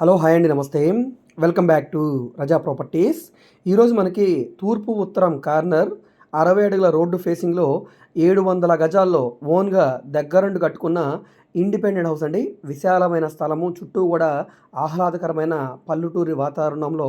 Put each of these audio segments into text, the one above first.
Hello hi అండి నమస్తే. Welcome back to Raza properties ఈరోజు మనకి తూర్పు ఉత్తరం కార్నర్ అరవై అడుగుల రోడ్డు ఫేసింగ్లో ఏడు వందల గజాల్లో ఓన్గా దగ్గరుండి కట్టుకున్న ఇండిపెండెంట్ హౌస్ అండి. విశాలమైన స్థలము చుట్టూ కూడా ఆహ్లాదకరమైన పల్లెటూరి వాతావరణంలో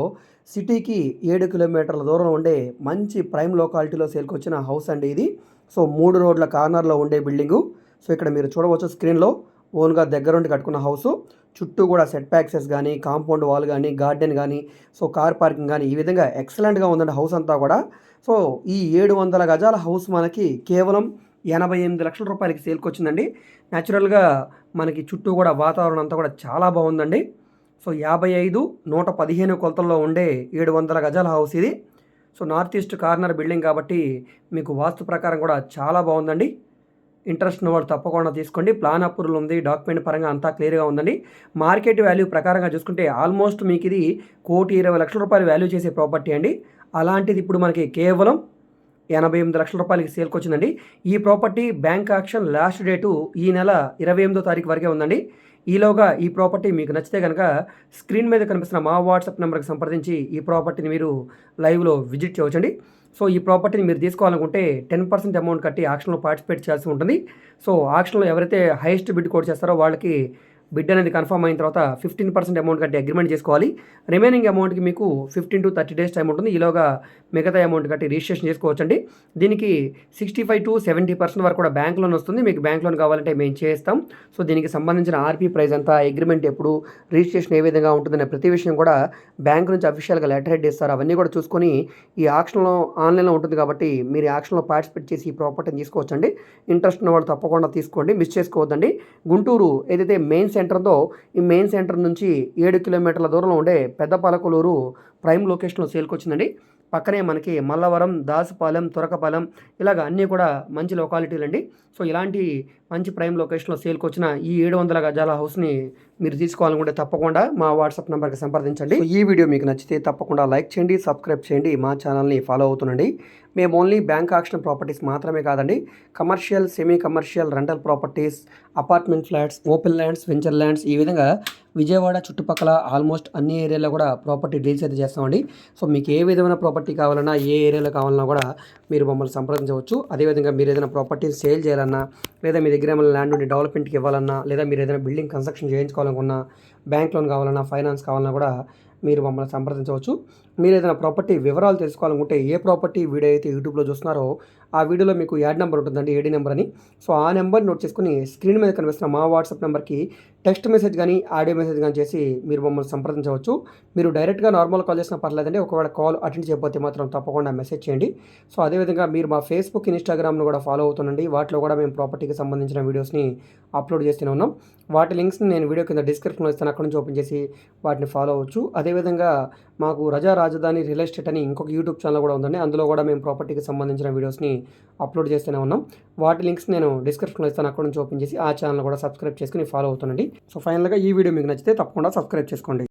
సిటీకి ఏడు కిలోమీటర్ల దూరంలో ఉండే మంచి ప్రైమ్ లొకాలిటీలో సేల్కొచ్చిన హౌస్ అండి ఇది. సో మూడు రోడ్ల కార్నర్లో ఉండే బిల్డింగు సో ఇక్కడ మీరు చూడవచ్చు స్క్రీన్లో ఓన్గా దగ్గరుండి కట్టుకున్న హౌస్. చుట్టూ కూడా సెట్ ప్యాక్సెస్ కానీ కాంపౌండ్ వాల్ కానీ గార్డెన్ కానీ సో కార్ పార్కింగ్ కానీ ఈ విధంగా ఎక్సలెంట్గా ఉందండి హౌస్ అంతా కూడా. సో ఈ ఏడు వందల గజాల హౌస్ మనకి కేవలం ఎనభై ఎనిమిది లక్షల రూపాయలకి సేల్కి వచ్చిందండి. న్యాచురల్గా మనకి చుట్టూ కూడా వాతావరణం అంతా కూడా చాలా బాగుందండి. సో యాభై ఐదు నూట పదిహేను కొలతల్లో ఉండే ఏడు వందల గజాల హౌస్ ఇది. So north east corner building కాబట్టి మీకు వాస్తు ప్రకారం కూడా చాలా బాగుందండి. ఇంట్రెస్ట్ ఉన్నవాడు తప్పకుండా తీసుకోండి. ప్లాన్ అప్రూవల్ ఉంది. డాక్యుమెంట్ పరంగా అంతా క్లియర్గా ఉందండి. మార్కెట్ వాల్యూ ప్రకారంగా చూసుకుంటే ఆల్మోస్ట్ మీకు ఇది కోటి ఇరవై లక్షల రూపాయలు వాల్యూ చేసే ప్రాపర్టీ అండి. అలాంటిది ఇప్పుడు మనకి కేవలం ఎనభై ఎనిమిది లక్షల రూపాయలకి సేల్కి వచ్చిందండి. ఈ property bank auction last date ఈ నెల ఇరవై ఎనిమిదో తారీఖు వరకే ఉందండి. ఈలోగా ఈ ప్రాపర్టీ మీకు నచ్చితే కనుక స్క్రీన్ మీద కనిపిస్తున్న మా వాట్సాప్ నెంబర్కి సంప్రదించి ఈ ప్రాపర్టీని మీరు లైవ్లో విజిట్ చేయవచ్చండి. సో ఈ ప్రాపర్టీని మీరు తీసుకోవాలనుకుంటే టెన్ పర్సెంట్ అమౌంట్ కట్టి ఆక్షన్లో పార్టిసిపేట్ చేయాల్సి ఉంటుంది. సో ఆక్షన్లో ఎవరైతే హైయెస్ట్ బిడ్ కోడ్ చేస్తారో వాళ్ళకి బిడ్ అనేది కన్ఫర్మ్ అయిన తర్వాత ఫిఫ్టీన్ పర్సెంట్ అమౌంట్ కట్టి అగ్రిమెంట్ చేసుకోవాలి. రిమైనింగ్ అమౌంట్కి మీకు fifteen to thirty days time ఉంటుంది. ఈలోగా మిగతా అమౌంట్ కట్టి రిజిస్ట్రేషన్ చేసుకోవచ్చండి. దీనికి sixty five to seventy percent వరకు కూడా బ్యాంక్ లోన్ వస్తుంది. మీకు బ్యాంక్ లోన్ కావాలంటే మేము చేస్తాం. సో దీనికి సంబంధించిన ఆర్పీ ప్రైస్ అంతా అగ్రిమెంట్ ఎప్పుడు రిజిస్ట్రేషన్ ఏ విధంగా ఉంటుందనే ప్రతి విషయం కూడా బ్యాంక్ నుంచి అఫీషియల్గా లెటర్ హెడ్ ఇస్తారు. అవన్నీ కూడా చూసుకొని ఈ ఆక్షన్లో ఆన్లైన్లో ఉంటుంది కాబట్టి మీరు ఆక్షన్లో పార్టిసిపేట్ చేసి ఈ ప్రాపర్టీని తీసుకోవచ్చండి. ఇంట్రెస్ట్ ఉన్న వాళ్ళు తప్పకుండా తీసుకోండి. మిస్ చేసుకోవద్దండి. గుంటూరు ఏదైతే మెయిన్ సెంటర్తో ఈ మెయిన్ సెంటర్ నుంచి ఏడు కిలోమీటర్ల దూరంలో ఉండే పెద్దపాలకలూరు ప్రైమ్ లొకేషన్లో సేల్కొచ్చిందండి. పక్కనే మనకి మల్లవరం దాసుపాలెం తురకపాలెం ఇలాగ అన్నీ కూడా మంచి లొకాలిటీలు అండి సో ఇలాంటి మంచి ప్రైమ్ లొకేషన్లో సేల్కి వచ్చిన ఈ ఏడు వందల గజాల హౌస్ని మీరు తీసుకోవాలనుకుంటే తప్పకుండా మా వాట్సాప్ నెంబర్కి సంప్రదించండి. ఈ వీడియో మీకు నచ్చితే తప్పకుండా లైక్ చేయండి సబ్స్క్రైబ్ చేయండి మా ఛానల్ని ఫాలో అవుతుండండి. మేము ఓన్లీ బ్యాంక్ ఆక్షన్ ప్రాపర్టీస్ మాత్రమే కాదండి commercial semi commercial rental properties apartment flats open lands venture lands ఈ విధంగా విజయవాడ చుట్టుపక్కల ఆల్మోస్ట్ అన్ని ఏరియాలో కూడా ప్రాపర్టీ డీల్స్ అయితే చేస్తామండి. సో మీకు ఏ విధమైన ప్రాపర్టీ కావాలన్నా ఏ ఏరియాలో కావాలన్నా కూడా మీరు మమ్మల్ని సంప్రదించవచ్చు. అదేవిధంగా మీరు ఏదైనా ప్రాపర్టీని సేల్ చేయాలన్నా లేదా మీ దగ్గర ఏమైనా ల్యాండ్ ఉండి డెవలప్మెంట్కి ఇవ్వాలన్నా లేదా మీరు ఏదైనా బిల్డింగ్ కన్స్ట్రక్షన్ చేయించుకోవాలనుకున్నా బ్యాంక్ లోన్ కావాలన్నా ఫైనాన్స్ కావాలన్నా కూడా మీరు మమ్మల్ని సంప్రదించవచ్చు. మీరు ఏదైనా ప్రాపర్టీ వివరాలు తెలుసుకోవాలనుకుంటే ఏ ప్రాపర్టీ వీడియో అయితే యూట్యూబ్లో చూస్తున్నారో ఆ వీడియోలో మీకు యాడ్ నెంబర్ ఉంటుందండి ఏడీ నెంబర్ అని. సో ఆ నెంబర్ నోట్ చేసుకుని స్క్రీన్ మీద కనిపిస్తున్న మా వాట్సాప్ నెంబర్కి టెక్స్ట్ మెసేజ్ కానీ ఆడియో మెసేజ్ కానీ చేసి మీరు మమ్మల్ని సంప్రదించవచ్చు. మీరు డైరెక్ట్గా నార్మల్ కాల్ చేసినా పర్లేదండి. ఒకవేళ కాల్ అటెండ్ చేయకపోతే మాత్రం తప్పకుండా మెసేజ్ చేయండి. సో అదేవిధంగా మీరు మా ఫేస్బుక్ ఇన్స్టాగ్రామ్ను కూడా ఫాలో అవుతుండండి. వాటిలో కూడా మేము ప్రాపర్టీకి సంబంధించిన వీడియోస్ని అప్లోడ్ చేస్తూనే ఉన్నాం. వాటి లింక్స్ని నేను వీడియో కింద డిస్క్రిప్షన్లో ఇస్తాను. అక్కడ నుంచి ఓపెన్ చేసి వాటిని ఫాలో అవ్వచ్చు. అదేవిధంగా మాకు రజా రాజధాని రియల్ ఎస్టేట్ అని ఇంకొక యూట్యూబ్ ఛానల్ కూడా ఉందండి. అందులో కూడా మేము ప్రాపర్టీకి సంబంధించిన వీడియోస్ని అప్లోడ్ చేస్తూనే ఉన్నాం. వాటి లింక్స్ నేను డిస్క్రిప్షన్లో ఇస్తాను అక్కడ నుంచి ఓపెన్ చేసి ఆ ఛానల్ కూడా సబ్స్క్రైబ్ చేసుకుని ఫాలో అవుతుండండి. సో ఫైనల్గా ఈ వీడియో మీకు నచ్చితే తప్పకుండా సబ్స్క్రైబ్ చేసుకోండి.